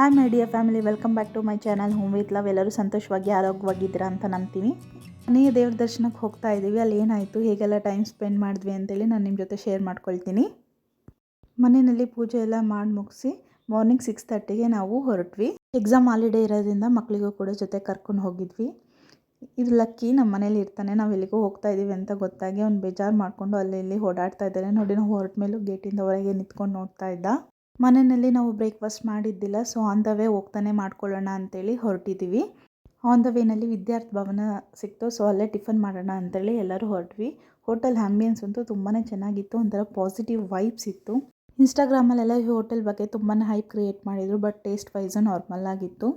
Hi my dear family welcome back to my channel home with love ಎಲ್ಲರೂ ಸಂತೋಷವಾಗಿ, ಆರೋಗ್ಯವಾಗಿದ್ದೀರಾ ಅಂತ ನಂಬ್ತೀನಿ. ಮನೆಯ ದೇವ್ರ ದರ್ಶನಕ್ಕೆ ಹೋಗ್ತಾ ಇದ್ದೀವಿ. ಅಲ್ಲಿ ಏನಾಯಿತು? ಹೇಗೆಲ್ಲ ಟೈಮ್ ಸ್ಪೆಂಡ್ ಮಾಡಿದ್ವಿ ಅಂತೇಳಿ ನಾನು ನಿಮ್ಮ ಜೊತೆ ಶೇರ್ ಮಾಡ್ಕೊಳ್ತೀನಿ. ಮನೆಯಲ್ಲಿ ಪೂಜೆ ಎಲ್ಲ ಮಾಡಿ ಮುಗಿಸಿ ಮಾರ್ನಿಂಗ್ ಸಿಕ್ಸ್ ತರ್ಟಿಗೆ ನಾವು ಹೊರಟ್ವಿ. ಎಕ್ಸಾಮ್ ಹಾಲಿಡೇ ಇರೋದ್ರಿಂದ ಮಕ್ಕಳಿಗೂ ಕೂಡ ಜೊತೆ ಕರ್ಕೊಂಡು ಹೋಗಿದ್ವಿ. ಇದು ಲಕ್ಕಿ ನಮ್ಮ ಮನೇಲಿ ಇರ್ತಾನೆ. ನಾವು ಎಲ್ಲಿಗೂ ಹೋಗ್ತಾ ಇದ್ದೀವಿ ಅಂತ ಗೊತ್ತಾಗಿ ಅವ್ನು ಬೇಜಾರು ಮಾಡಿಕೊಂಡು ಅಲ್ಲಿ ಇಲ್ಲಿ ಓಡಾಡ್ತಾ ಇದ್ದಾನೆ. ನೋಡಿ, ನಾವು ಹೊರಟ ಮೇಲೂ ಗೇಟಿಂದ ಹೊರಗೆ ನಿಂತ್ಕೊಂಡು ನೋಡ್ತಾ ಇದ್ದ. ಮನೆಯಲ್ಲಿ ನಾವು ಬ್ರೇಕ್ಫಾಸ್ಟ್ ಮಾಡಿದ್ದಿಲ್ಲ, ಸೊ ಆನ್ ದ ವೇ ಹೋಗ್ತಾನೆ ಮಾಡ್ಕೊಳ್ಳೋಣ ಅಂತೇಳಿ ಹೊರಟಿದ್ದೀವಿ ಆನ್ ದ ವೇನಲ್ಲಿ ವಿದ್ಯಾರ್ಥಿ ಭವನ ಸಿಕ್ತು, ಸೊ ಅಲ್ಲೇ ಟಿಫನ್ ಮಾಡೋಣ ಅಂತೇಳಿ ಎಲ್ಲರೂ ಹೊರಟ್ವಿ. ಹೋಟೆಲ್ ಆ್ಯಂಬಿಯನ್ಸ್ ಅಂತೂ ತುಂಬಾ ಚೆನ್ನಾಗಿತ್ತು, ಒಂಥರ ಪಾಸಿಟಿವ್ ವೈಬ್ಸ್ ಇತ್ತು. ಇನ್ಸ್ಟಾಗ್ರಾಮಲ್ಲೆಲ್ಲ ಈ ಹೋಟೆಲ್ ಬಗ್ಗೆ ತುಂಬಾ ಹೈಪ್ ಕ್ರಿಯೇಟ್ ಮಾಡಿದರು ಬಟ್ ಟೇಸ್ಟ್ ವೈಸು ನಾರ್ಮಲ್ ಆಗಿತ್ತು.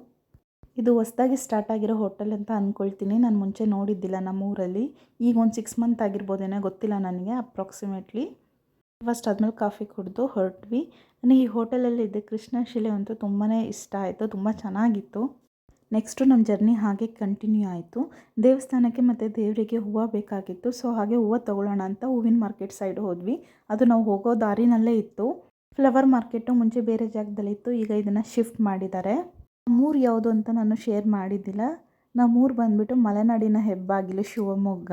ಇದು ಹೊಸದಾಗಿ ಸ್ಟಾರ್ಟ್ ಆಗಿರೋ ಹೋಟೆಲ್ ಅಂತ ಅಂದ್ಕೊಳ್ತೀನಿ ನಾನು ಮುಂಚೆ ನೋಡಿದ್ದಿಲ್ಲ ನಮ್ಮ ಊರಲ್ಲಿ ಈಗ ಒಂದು ಸಿಕ್ಸ್ ಮಂತ್ ಆಗಿರ್ಬೋದೇನೋ ಗೊತ್ತಿಲ್ಲ ನನಗೆ ಅಪ್ರಾಕ್ಸಿಮೇಟ್ಲಿ ಫಸ್ಟ್ ಆದಮೇಲೆ ಕಾಫಿ ಕುಡಿದು ಹೊರಟ್ವಿ. ನನಗೆ ಈ ಹೋಟೆಲಲ್ಲಿ ಇದ್ದ ಕೃಷ್ಣ ಶಿಲೆ ಅಂತೂ ತುಂಬಾ ಇಷ್ಟ ಆಯಿತು, ತುಂಬ ಚೆನ್ನಾಗಿತ್ತು. ನೆಕ್ಸ್ಟು ನಮ್ಮ ಜರ್ನಿ ಹಾಗೆ ಕಂಟಿನ್ಯೂ ಆಯಿತು. ದೇವಸ್ಥಾನಕ್ಕೆ ಮತ್ತು ದೇವರಿಗೆ ಹೂವು ಬೇಕಾಗಿತ್ತು ಸೊ ಹಾಗೆ ಹೂವು ತೊಗೊಳ್ಳೋಣ ಅಂತ ಹೂವಿನ ಮಾರ್ಕೆಟ್ ಸೈಡ್ ಹೋದ್ವಿ. ಅದು ನಾವು ಹೋಗೋ ದಾರಿನಲ್ಲೇ ಇತ್ತು. ಫ್ಲವರ್ ಮಾರ್ಕೆಟು ಮುಂಚೆ ಬೇರೆ ಜಾಗದಲ್ಲಿತ್ತು ಈಗ ಇದನ್ನು ಶಿಫ್ಟ್ ಮಾಡಿದ್ದಾರೆ. ನಮ್ಮೂರು ಯಾವುದು ಅಂತ ನಾನು ಶೇರ್ ಮಾಡಿದ್ದಿಲ್ಲ. ನಮ್ಮೂರು ಬಂದುಬಿಟ್ಟು ಮಲೆನಾಡಿನ ಹೆಬ್ಬಾಗಿಲು, ಶಿವಮೊಗ್ಗ.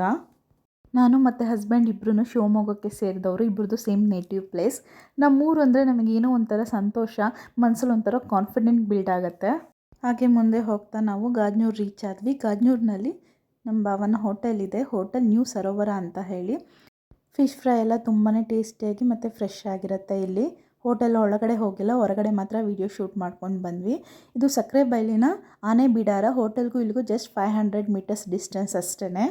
ನಾನು ಮತ್ತು ಹಸ್ಬೆಂಡ್ ಇಬ್ಬರೂ ಶಿವಮೊಗ್ಗಕ್ಕೆ ಸೇರಿದವರು ಇಬ್ಬರದ್ದು ಸೇಮ್ ನೇಟಿವ್ ಪ್ಲೇಸ್ ನಮ್ಮೂರು ಅಂದರೆ ನಮಗೇನೋ ಒಂಥರ ಸಂತೋಷ ಮನಸ್ಸಲ್ಲಿ ಒಂಥರ ಕಾನ್ಫಿಡೆಂಟ್ ಬಿಲ್ಡ್ ಆಗುತ್ತೆ. ಹಾಗೆ ಮುಂದೆ ಹೋಗ್ತಾ ನಾವು ಗಾಜ್ನೂರು ರೀಚ್ ಆದ್ವಿ. ಗಾಜ್ನೂರಿನಲ್ಲಿ ನಮ್ಮ ಭಾವನ ಹೋಟೆಲ್ ಇದೆ. ಹೋಟೆಲ್ ನ್ಯೂ ಸರೋವರ ಅಂತ ಹೇಳಿ. ಫಿಶ್ ಫ್ರೈ ಎಲ್ಲ ತುಂಬಾ ಟೇಸ್ಟಿಯಾಗಿ ಮತ್ತು ಫ್ರೆಶ್ ಆಗಿರುತ್ತೆ ಇಲ್ಲಿ. ಹೋಟೆಲ್ ಒಳಗಡೆ ಹೋಗಿಲ್ಲ, ಹೊರಗಡೆ ಮಾತ್ರ ವೀಡಿಯೋ ಶೂಟ್ ಮಾಡ್ಕೊಂಡು ಬಂದ್ವಿ. ಇದು ಸಕ್ಕರೆ ಬೈಲಿನ ಆನೆ ಬಿಡಾರ. ಹೋಟೆಲ್ಗೂ ಇಲ್ಲಿಗೂ just five hundred metres distance ಅಷ್ಟೇ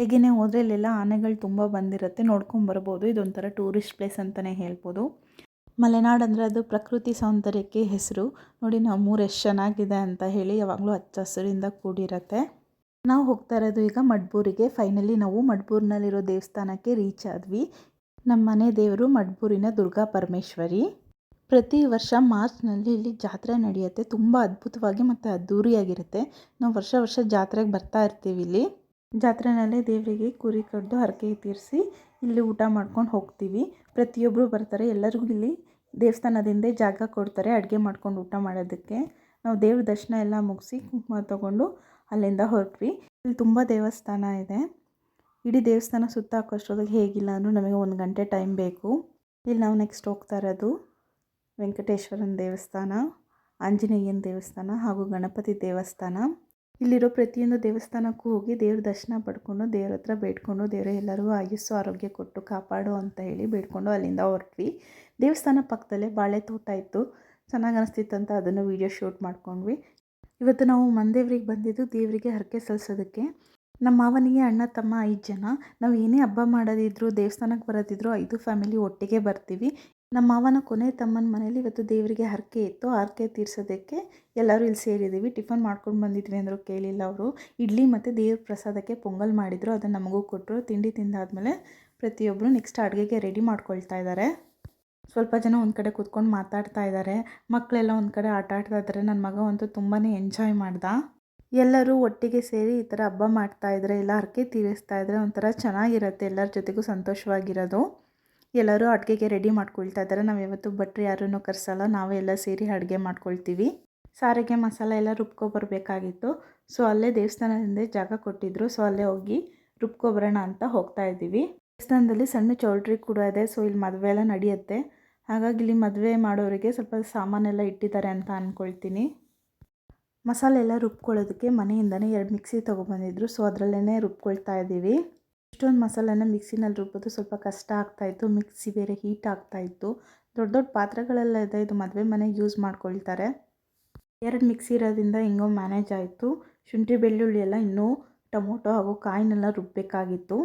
ಹೇಗೇ ಹೋದರೆ ಇಲ್ಲೆಲ್ಲ ಆನೆಗಳು ತುಂಬ ಬಂದಿರುತ್ತೆ. ನೋಡ್ಕೊಂಬರ್ಬೋದು ಇದೊಂಥರ ಟೂರಿಸ್ಟ್ ಪ್ಲೇಸ್ ಅಂತಲೇ ಹೇಳ್ಬೋದು. ಮಲೆನಾಡು ಅಂದರೆ ಅದು ಪ್ರಕೃತಿ ಸೌಂದರ್ಯಕ್ಕೆ ಹೆಸರು. ನೋಡಿ ನಮ್ಮೂರು ಎಷ್ಟು ಚೆನ್ನಾಗಿದೆ ಅಂತ ಹೇಳಿ ಯಾವಾಗಲೂ ಹಚ್ಚ ಹಸಿರಿಂದ ಕೂಡಿರುತ್ತೆ. ನಾವು ಹೋಗ್ತಾ ಇರೋದು ಈಗ ಮಡ್ಬೂರಿಗೆ. ಫೈನಲಿ ನಾವು ಮಡ್ಬೂರಿನಲ್ಲಿರೋ ದೇವಸ್ಥಾನಕ್ಕೆ ರೀಚ್ ಆದ್ವಿ. ನಮ್ಮ ಮನೆ ದೇವರು ಮಡ್ಬೂರಿನ ದುರ್ಗಾ ಪರಮೇಶ್ವರಿ. ಪ್ರತಿ ವರ್ಷ ಮಾರ್ಚ್ನಲ್ಲಿ ಇಲ್ಲಿ ಜಾತ್ರೆ ನಡೆಯುತ್ತೆ. ತುಂಬ ಅದ್ಭುತವಾಗಿ ಮತ್ತು ಅದ್ಧೂರಿಯಾಗಿರುತ್ತೆ. ನಾವು ವರ್ಷ ವರ್ಷ ಜಾತ್ರೆಗೆ ಬರ್ತಾ ಇರ್ತೀವಿ ಇಲ್ಲಿ. ಜಾತ್ರೆನಲ್ಲಿ ದೇವರಿಗೆ ಕುರಿ ಕಡ್ದು ಹರಕೆ ತೀರಿಸಿ ಇಲ್ಲಿ ಊಟ ಮಾಡ್ಕೊಂಡು ಹೋಗ್ತೀವಿ. ಪ್ರತಿಯೊಬ್ಬರು ಬರ್ತಾರೆ. ಎಲ್ಲರಿಗೂ ಇಲ್ಲಿ ದೇವಸ್ಥಾನದಿಂದ ಜಾಗ ಕೊಡ್ತಾರೆ ಅಡುಗೆ ಮಾಡ್ಕೊಂಡು ಊಟ ಮಾಡೋದಕ್ಕೆ. ನಾವು ದೇವ್ರ ದರ್ಶನ ಎಲ್ಲ ಮುಗಿಸಿ ಕುಂಕುಮ ತೊಗೊಂಡು ಅಲ್ಲಿಂದ ಹೊರಟ್ವಿ. ಇಲ್ಲಿ ತುಂಬ ದೇವಸ್ಥಾನ ಇದೆ. ಇಡೀ ದೇವಸ್ಥಾನ ಸುತ್ತ ಹಾಕೋಷ್ಟೊತ್ತಿಗೆ ಹೇಗಿಲ್ಲ ಅಂದರೂ ನಮಗೆ ಒಂದು ಗಂಟೆ ಟೈಮ್ ಬೇಕು. ಇಲ್ಲಿ ನಾವು ನೆಕ್ಸ್ಟ್ ಹೋಗ್ತಾ ಇರೋದು ವೆಂಕಟೇಶ್ವರನ ದೇವಸ್ಥಾನ, ಆಂಜನೇಯನ ದೇವಸ್ಥಾನ ಹಾಗೂ ಗಣಪತಿ ದೇವಸ್ಥಾನ. ಇಲ್ಲಿರೋ ಪ್ರತಿಯೊಂದು ದೇವಸ್ಥಾನಕ್ಕೂ ಹೋಗಿ ದೇವ್ರ ದರ್ಶನ ಪಡ್ಕೊಂಡು, ದೇವ್ರ ಹತ್ರ ಬೇಡ್ಕೊಂಡು, ದೇವರೇ ಎಲ್ಲರಿಗೂ ಆಯುಸ್ಸು, ಆರೋಗ್ಯ ಕೊಟ್ಟು ಕಾಪಾಡು ಅಂತ ಹೇಳಿ ಬೇಡ್ಕೊಂಡು ಅಲ್ಲಿಂದ ಹೊರಟ್ವಿ. ದೇವಸ್ಥಾನ ಪಕ್ಕದಲ್ಲೇ ಬಾಳೆ ತೋಟ ಇತ್ತು. ಚೆನ್ನಾಗಿ ಅನಿಸ್ತಿತ್ತಂತ ಅದನ್ನು ವೀಡಿಯೋ ಶೂಟ್ ಮಾಡ್ಕೊಂಡ್ವಿ. ಇವತ್ತು ನಾವು ಮಂದೇವ್ರಿಗೆ ಬಂದಿದ್ದು ದೇವರಿಗೆ ಹರಕೆ ಸಲ್ಲಿಸೋದಕ್ಕೆ ನಮ್ಮ ಮಾವನಿಗೆ ಅಣ್ಣ, ತಮ್ಮ ಐದು ಜನ. ನಾವು ಏನೇ ಹಬ್ಬ ಮಾಡೋದಿದ್ರು, ದೇವಸ್ಥಾನಕ್ಕೆ ಬರೋದಿದ್ರು ಐದು ಫ್ಯಾಮಿಲಿ ಒಟ್ಟಿಗೆ ಬರ್ತೀವಿ. ನಮ್ಮ ಮಾವನ ಕೊನೆ ತಮ್ಮನ ಮನೇಲಿ ಇವತ್ತು ದೇವರಿಗೆ ಹರಕೆ ಇತ್ತು. ಹರಕೆ ತೀರ್ಸೋದಕ್ಕೆ ಎಲ್ಲರೂ ಇಲ್ಲಿ ಸೇರಿದ್ದೀವಿ. ಟಿಫನ್ ಮಾಡ್ಕೊಂಡು ಬಂದಿದ್ವಿ ಅಂದರು ಕೇಳಿಲ್ಲ ಅವರು. ಇಡ್ಲಿ ಮತ್ತು ದೇವ್ರ ಪ್ರಸಾದಕ್ಕೆ ಪೊಂಗಲ್ ಮಾಡಿದರು. ಅದನ್ನು ನಮಗೂ ಕೊಟ್ಟರು ತಿಂಡಿ ತಿಂದಾದಮೇಲೆ ಪ್ರತಿಯೊಬ್ಬರು ನೆಕ್ಸ್ಟ್ ಅಡುಗೆಗೆ ರೆಡಿ ಮಾಡ್ಕೊಳ್ತಾ ಇದ್ದಾರೆ ಸ್ವಲ್ಪ ಜನ ಒಂದು ಕಡೆ ಕೂತ್ಕೊಂಡು ಮಾತಾಡ್ತಾ ಇದ್ದಾರೆ ಮಕ್ಕಳೆಲ್ಲ ಒಂದು ಕಡೆ ಆಟ ಆಡ್ತಾ ಇದ್ದಾರೆ ನನ್ನ ಮಗ ಅಂತೂ ತುಂಬಾ ಎಂಜಾಯ್ ಮಾಡ್ದ. ಎಲ್ಲರೂ ಒಟ್ಟಿಗೆ ಸೇರಿ ಈ ಥರ ಹಬ್ಬ ಮಾಡ್ತಾ ಇದ್ರೆ ಎಲ್ಲ ಹರಕೆ ತೀರಿಸ್ತಾ ಇದ್ರೆ ಒಂಥರ ಚೆನ್ನಾಗಿರುತ್ತೆ. ಎಲ್ಲರ ಜೊತೆಗೂ ಸಂತೋಷವಾಗಿರೋದು. ಎಲ್ಲರೂ ಅಡುಗೆಗೆ ರೆಡಿ ಮಾಡ್ಕೊಳ್ತಾ ಇದ್ದಾರೆ ನಾವು ಯಾವತ್ತೂ ಭಟ್ರು ಯಾರನ್ನು ಕರೆಸಲ್ಲ. ನಾವೇ ಎಲ್ಲ ಸೇರಿ ಅಡುಗೆ ಮಾಡ್ಕೊಳ್ತೀವಿ. ಸಾರಿಗೆ ಮಸಾಲ ಎಲ್ಲ ರುಬ್ಕೊಬರ್ಬೇಕಾಗಿತ್ತು ಸೊ ಅಲ್ಲೇ ದೇವಸ್ಥಾನದಿಂದ ಜಾಗ ಕೊಟ್ಟಿದ್ರು. ಸೊ ಅಲ್ಲೇ ಹೋಗಿ ರುಬ್ಕೊಬರೋಣ ಅಂತ ಹೋಗ್ತಾ ಇದ್ದೀವಿ. ದೇವಸ್ಥಾನದಲ್ಲಿ ಸಣ್ಣ ಚೌಲ್ಟ್ರಿ ಕೂಡ ಇದೆ. ಸೊ ಇಲ್ಲಿ ಮದುವೆ ಎಲ್ಲ ನಡೆಯುತ್ತೆ. ಹಾಗಾಗಿ ಇಲ್ಲಿ ಮದುವೆ ಮಾಡೋರಿಗೆ ಸ್ವಲ್ಪ ಸಾಮಾನೆಲ್ಲ ಇಟ್ಟಿದ್ದಾರೆ ಅಂತ ಅಂದ್ಕೊಳ್ತೀನಿ ಮಸಾಲೆ ಎಲ್ಲ ರುಬ್ಕೊಳ್ಳೋದಕ್ಕೆ ಮನೆಯಿಂದನೇ ಎರಡು ಮಿಕ್ಸಿ ತೊಗೊಬಂದಿದ್ರು ಸೊ ಅದರಲ್ಲೇ ರುಬ್ಕೊಳ್ತಾ ಇದ್ದೀವಿ. ಇಷ್ಟೊಂದು ಮಸಾಲೆನ ಮಿಕ್ಸಿನಲ್ಲಿ ರುಬ್ಬೋದು ಸ್ವಲ್ಪ ಕಷ್ಟ ಆಗ್ತಾಯಿತ್ತು ಮಿಕ್ಸಿ ಬೇರೆ ಹೀಟ್ ಆಗ್ತಾಯಿತ್ತು ದೊಡ್ಡ ದೊಡ್ಡ ಪಾತ್ರೆಗಳೆಲ್ಲ ಇದೆ, ಇದು ಮದುವೆ ಮನೆಗೆ ಯೂಸ್ ಮಾಡ್ಕೊಳ್ತಾರೆ. ಎರಡು ಮಿಕ್ಸಿ ಇರೋದ್ರಿಂದ ಹಿಂಗೋ ಮ್ಯಾನೇಜ್ ಆಯಿತು. ಶುಂಠಿ, ಬೆಳ್ಳುಳ್ಳಿ ಎಲ್ಲ ಇನ್ನೂ ಟೊಮೊಟೊ ಹಾಗೂ ಕಾಯಿನೆಲ್ಲ ರುಬ್ಬಬೇಕಾಗಿತ್ತು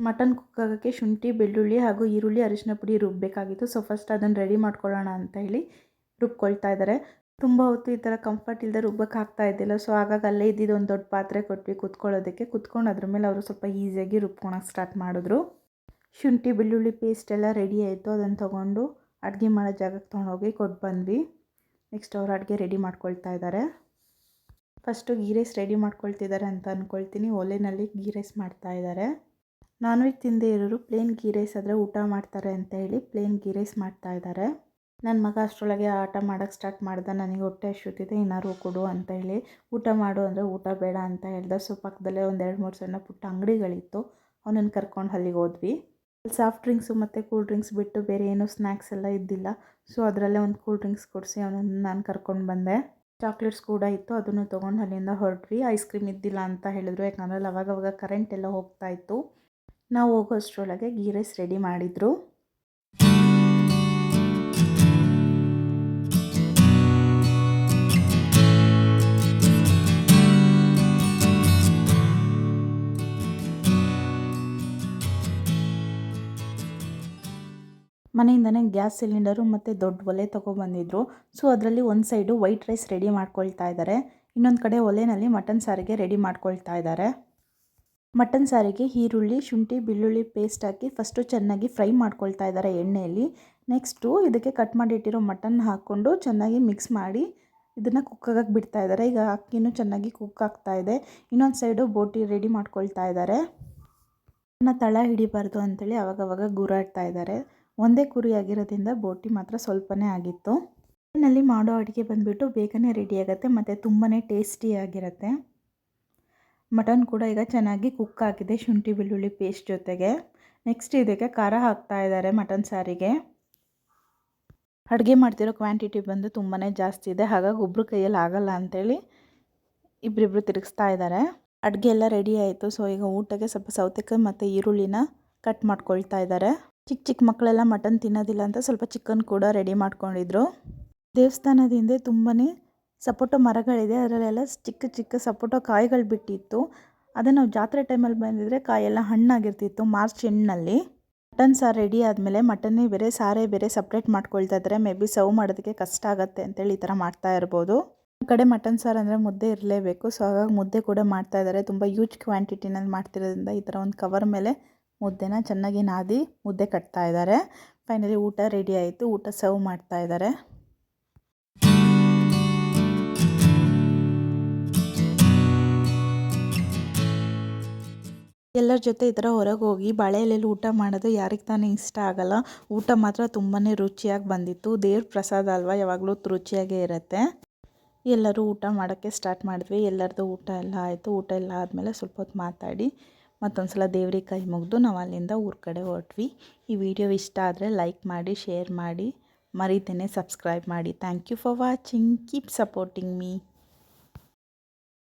ಮಟನ್ ಕುಕ್ ಆಗೋಕ್ಕೆ ಶುಂಠಿ, ಬೆಳ್ಳುಳ್ಳಿ ಹಾಗೂ ಈರುಳ್ಳಿ ಅರಿಶಿನ ಪುಡಿ ರುಬ್ಬಬೇಕಾಗಿತ್ತು ಸೊ ಫಸ್ಟ್ ಅದನ್ನು ರೆಡಿ ಮಾಡ್ಕೊಳ್ಳೋಣ ಅಂತ ಹೇಳಿ ರುಬ್ಕೊಳ್ತಾ ಇದ್ದಾರೆ. ತುಂಬ ಹೊತ್ತು ಈ ಥರ ಕಂಫರ್ಟ್ ಇಲ್ಲದೆ ರುಬ್ಬಕ್ಕೆ ಆಗ್ತಾ ಇದ್ದಿಲ್ಲ. ಸೊ ಹಾಗಾಗಿ ಅಲ್ಲೇ ಇದ್ದಿದ್ದು ಒಂದು ದೊಡ್ಡ ಪಾತ್ರೆ ಕೊಟ್ವಿ ಕುತ್ಕೊಳ್ಳೋದಕ್ಕೆ. ಕುತ್ಕೊಂಡು ಅದ್ರ ಮೇಲೆ ಅವರು ಸ್ವಲ್ಪ ಈಸಿಯಾಗಿ ರುಬ್ಕೊಳಕ್ಕೆ ಸ್ಟಾರ್ಟ್ ಮಾಡಿದ್ರು. ಶುಂಠಿ, ಬೆಳ್ಳುಳ್ಳಿ ಪೇಸ್ಟ್ ಎಲ್ಲ ರೆಡಿ ಆಯಿತು. ಅದನ್ನು ತೊಗೊಂಡು ಅಡುಗೆ ಮಾಡೋ ಜಾಗಕ್ಕೆ ತೊಗೊಂಡೋಗಿ ಕೊಟ್ಟು ಬಂದ್ವಿ. ನೆಕ್ಸ್ಟ್ ಅವ್ರು ಅಡುಗೆ ರೆಡಿ ಮಾಡ್ಕೊಳ್ತಾ ಇದ್ದಾರೆ ಫಸ್ಟು ಗೀ ರೈಸ್ ರೆಡಿ ಮಾಡ್ಕೊಳ್ತಿದ್ದಾರೆ ಅಂತ ಅಂದ್ಕೊಳ್ತೀನಿ ಒಲೆಯಲ್ಲಿ ಗೀ ರೈಸ್ ಮಾಡ್ತಾ ಇದ್ದಾರೆ ನಾನ್ ವೆಜ್ ತಿಂದೇ ಇರೋರು ಪ್ಲೇನ್ ಗೀ ರೈಸ್ ಆದರೆ ಊಟ ಮಾಡ್ತಾರೆ ಅಂತ ಹೇಳಿ ಪ್ಲೇನ್ ಗೀ ರೈಸ್ ಮಾಡ್ತಾ ಇದ್ದಾರೆ ನನ್ನ ಮಗ ಅಷ್ಟರೊಳಗೆ ಆಟ ಮಾಡೋಕ್ಕೆ ಸ್ಟಾರ್ಟ್ ಮಾಡ್ದ. ನನಗೆ ಹೊಟ್ಟೆ ಹಸಿತಿದೆ, ಏನಾದ್ರು ಕೊಡು ಅಂತ ಹೇಳಿ. ಊಟ ಮಾಡು ಅಂದರೆ ಊಟ ಬೇಡ ಅಂತ ಹೇಳ್ದೆ. ಸೊ, ಪಕ್ಕದಲ್ಲೇ ಒಂದು ಎರಡು ಮೂರು ಸಣ್ಣ ಪುಟ್ಟ ಅಂಗಡಿಗಳಿತ್ತು. ಅವನನ್ನು ಕರ್ಕೊಂಡು ಅಲ್ಲಿಗೆ ಹೋದ್ವಿ. ಅಲ್ಲಿ ಸಾಫ್ಟ್ ಡ್ರಿಂಕ್ಸು ಮತ್ತು ಕೂಲ್ ಡ್ರಿಂಕ್ಸ್ ಬಿಟ್ಟು ಬೇರೆ ಏನೂ ಸ್ನ್ಯಾಕ್ಸ್ ಎಲ್ಲ ಇದ್ದಿಲ್ಲ. ಸೊ, ಅದರಲ್ಲೇ ಒಂದು ಕೂಲ್ ಡ್ರಿಂಕ್ಸ್ ಕೊಡಿಸಿ ಅವನನ್ನು ನಾನು ಕರ್ಕೊಂಡು ಬಂದೆ. ಚಾಕ್ಲೇಟ್ಸ್ ಕೂಡ ಇತ್ತು. ಅದನ್ನು ತೊಗೊಂಡು ಅಲ್ಲಿಂದ ಹೊರಟ್ವಿ. ಐಸ್ ಕ್ರೀಮ್ ಇದ್ದಿಲ್ಲ ಅಂತ ಹೇಳಿದ್ರು. ಯಾಕಂದರೆ ಅವಾಗವಾಗ ಕರೆಂಟ್ ಎಲ್ಲ ಹೋಗ್ತಾ ಇತ್ತು. ನಾವು ಹೋಗೋ ಅಷ್ಟರೊಳಗೆ ಗೀ ರೈಸ್ ರೆಡಿ ಮಾಡಿದರು. ಮನೆಯಿಂದನೇ ಗ್ಯಾಸ್ ಸಿಲಿಂಡರು ಮತ್ತು ದೊಡ್ಡ ಒಲೆ ತೊಗೊಬಂದಿದ್ರು. ಸೊ, ಅದರಲ್ಲಿ ಒಂದು ಸೈಡು ವೈಟ್ ರೈಸ್ ರೆಡಿ ಮಾಡ್ಕೊಳ್ತಾ ಇದ್ದಾರೆ ಇನ್ನೊಂದು ಕಡೆ ಒಲೆಯಲ್ಲಿ ಮಟನ್ ಸಾರಿಗೆ ರೆಡಿ ಮಾಡ್ಕೊಳ್ತಾ ಇದ್ದಾರೆ ಮಟನ್ ಸಾರಿಗೆ ಈರುಳ್ಳಿ, ಶುಂಠಿ, ಬೆಳ್ಳುಳ್ಳಿ ಪೇಸ್ಟ್ ಹಾಕಿ ಫಸ್ಟು ಚೆನ್ನಾಗಿ ಫ್ರೈ ಮಾಡ್ಕೊಳ್ತಾ ಇದ್ದಾರೆ ಎಣ್ಣೆಯಲ್ಲಿ. ನೆಕ್ಸ್ಟು ಇದಕ್ಕೆ ಕಟ್ ಮಾಡಿಟ್ಟಿರೋ ಮಟನ್ ಹಾಕ್ಕೊಂಡು ಚೆನ್ನಾಗಿ ಮಿಕ್ಸ್ ಮಾಡಿ ಇದನ್ನು ಕುಕ್ಕಾಗಕ್ಕೆ ಬಿಡ್ತಾ ಇದ್ದಾರೆ ಈಗ ಅಕ್ಕಿನೂ ಚೆನ್ನಾಗಿ ಕುಕ್ ಆಗ್ತಾ ಇದೆ. ಇನ್ನೊಂದು ಸೈಡು ಬೋಟಿ ರೆಡಿ ಮಾಡ್ಕೊಳ್ತಾ ಇದ್ದಾರೆ ತಳ ಹಿಡಿಬಾರ್ದು ಅಂಥೇಳಿ ಅವಾಗವಾಗ ಗುರಾಡ್ತಾ ಇದ್ದಾರೆ ಒಂದೇ ಕುರಿ ಆಗಿರೋದ್ರಿಂದ ಬೋಟಿ ಮಾತ್ರ ಸ್ವಲ್ಪನೇ ಆಗಿತ್ತು. ನಲ್ಲಿ ಮಾಡೋ ಅಡುಗೆ ಬಂದುಬಿಟ್ಟು ಬೇಗನೆ ರೆಡಿ ಆಗುತ್ತೆ, ಮತ್ತು ತುಂಬಾ ಟೇಸ್ಟಿಯಾಗಿರುತ್ತೆ ಮಟನ್ ಕೂಡ ಈಗ ಚೆನ್ನಾಗಿ ಕುಕ್ ಆಗಿದೆ, ಶುಂಠಿ, ಬೆಳ್ಳುಳ್ಳಿ ಪೇಸ್ಟ್ ಜೊತೆಗೆ. ನೆಕ್ಸ್ಟ್ ಇದಕ್ಕೆ ಖಾರ ಹಾಕ್ತಾ ಇದ್ದಾರೆ ಮಟನ್ ಸಾರಿಗೆ. ಅಡುಗೆ ಮಾಡ್ತಿರೋ ಕ್ವಾಂಟಿಟಿ ಬಂದು ತುಂಬಾ ಜಾಸ್ತಿ ಇದೆ, ಹಾಗಾಗಿ ಒಬ್ಬರು ಕೈಯಲ್ಲಿ ಆಗಲ್ಲ ಅಂಥೇಳಿ ಇಬ್ಬರಿಬ್ರು ತಿರುಗಿಸ್ತಾ ಇದ್ದಾರೆ. ಅಡುಗೆ ಎಲ್ಲ ರೆಡಿ ಆಯಿತು ಸೊ ಈಗ ಊಟಕ್ಕೆ ಸ್ವಲ್ಪ ಸೌತೆಕಾಯಿ ಮತ್ತು ಈರುಳ್ಳಿನ ಕಟ್ ಮಾಡ್ಕೊಳ್ತಾ ಇದ್ದಾರೆ. ಚಿಕ್ಕ ಚಿಕ್ಕ ಮಕ್ಕಳೆಲ್ಲ ಮಟನ್ ತಿನ್ನೋದಿಲ್ಲ ಅಂತ ಸ್ವಲ್ಪ ಚಿಕನ್ ಕೂಡ ರೆಡಿ ಮಾಡ್ಕೊಂಡಿದ್ರು. ದೇವಸ್ಥಾನದ ಹಿಂದೆ ತುಂಬಾ ಸಪೋಟೊ ಮರಗಳಿದೆ. ಅದರಲ್ಲೆಲ್ಲ ಚಿಕ್ಕ ಚಿಕ್ಕ ಸಪೋಟೊ ಕಾಯಿಗಳು ಬಿಟ್ಟಿತ್ತು. ಅದೇ ನಾವು ಜಾತ್ರೆ ಟೈಮಲ್ಲಿ ಬಂದಿದ್ರೆ ಕಾಯೆಲ್ಲ ಹಣ್ಣಾಗಿರ್ತಿತ್ತು ಮಾರ್ಚ್ ಎಂಡ್ನಲ್ಲಿ. ಮಟನ್ ಸಾರು ರೆಡಿ ಆದಮೇಲೆ ಮಟನ್ನೇ ಬೇರೆ ಸಾರೇ ಬೇರೆ ಸಪ್ರೇಟ್ ಮಾಡ್ಕೊಳ್ತಾ ಇದ್ದಾರೆ ಮೇ ಬಿ ಸರ್ವ್ ಮಾಡೋದಕ್ಕೆ ಕಷ್ಟ ಆಗುತ್ತೆ ಅಂತೇಳಿ ಈ ಥರ ಮಾಡ್ತಾ ಇರ್ಬೋದು. ಕಡೆ ಮಟನ್ ಸಾರು ಅಂದರೆ ಮುದ್ದೆ ಇರಲೇಬೇಕು. ಸೊ ಹಾಗಾಗಿ ಮುದ್ದೆ ಕೂಡ ಮಾಡ್ತಾ ಇದ್ದಾರೆ ತುಂಬ ಯೂಜ್ ಕ್ವಾಂಟಿಟಿನಲ್ಲಿ ಮಾಡ್ತಿರೋದ್ರಿಂದ ಈ ಥರ ಒಂದು ಕವರ್ ಮೇಲೆ ಮುದ್ದೆನ ಚೆನ್ನಾಗಿ ನಾದಿ ಮುದ್ದೆ ಕಟ್ತಾ ಇದ್ದಾರೆ. ಫೈನಲಿ ಊಟ ರೆಡಿ ಆಯಿತು. ಊಟ ಸರ್ವ್ ಮಾಡ್ತಾ ಇದ್ದಾರೆ. ಎಲ್ಲರ ಜೊತೆ ಈ ಥರ ಹೊರಗೆ ಹೋಗಿ ಬಾಳೆ ಎಲೆಯಲ್ಲಿ ಊಟ ಮಾಡೋದು ಯಾರಿಗೆ ತಾನೇ ಇಷ್ಟ ಆಗಲ್ಲ. ಊಟ ಮಾತ್ರ ತುಂಬಾ ರುಚಿಯಾಗಿ ಬಂದಿತ್ತು. ದೇವ್ರ ಪ್ರಸಾದ ಅಲ್ವಾ ಯಾವಾಗಲೂ ರುಚಿಯಾಗೇ ಇರುತ್ತೆ. ಎಲ್ಲರೂ ಊಟ ಮಾಡೋಕ್ಕೆ ಸ್ಟಾರ್ಟ್ ಮಾಡಿದ್ವಿ. ಎಲ್ಲರದ್ದು ಊಟ ಎಲ್ಲ ಆಯಿತು. ಊಟ ಎಲ್ಲ ಆದಮೇಲೆ ಸ್ವಲ್ಪ ಹೊತ್ತು ಮಾತಾಡಿ. ಮತ್ತೊಂದು ಸಲ ದೇವ್ರಿಗೆ ಕೈ ಮುಗಿದು ನಾವು ಅಲ್ಲಿಂದ ಊರ ಕಡೆ ಹೊರಟ್ವಿ. ಈ ವಿಡಿಯೋ ಇಷ್ಟ ಆದರೆ ಲೈಕ್ ಮಾಡಿ ಶೇರ್ ಮಾಡಿ. ಮರೀತೇನೆ ಸಬ್ಸ್ಕ್ರೈಬ್ ಮಾಡಿ. Thank you for watching keep supporting me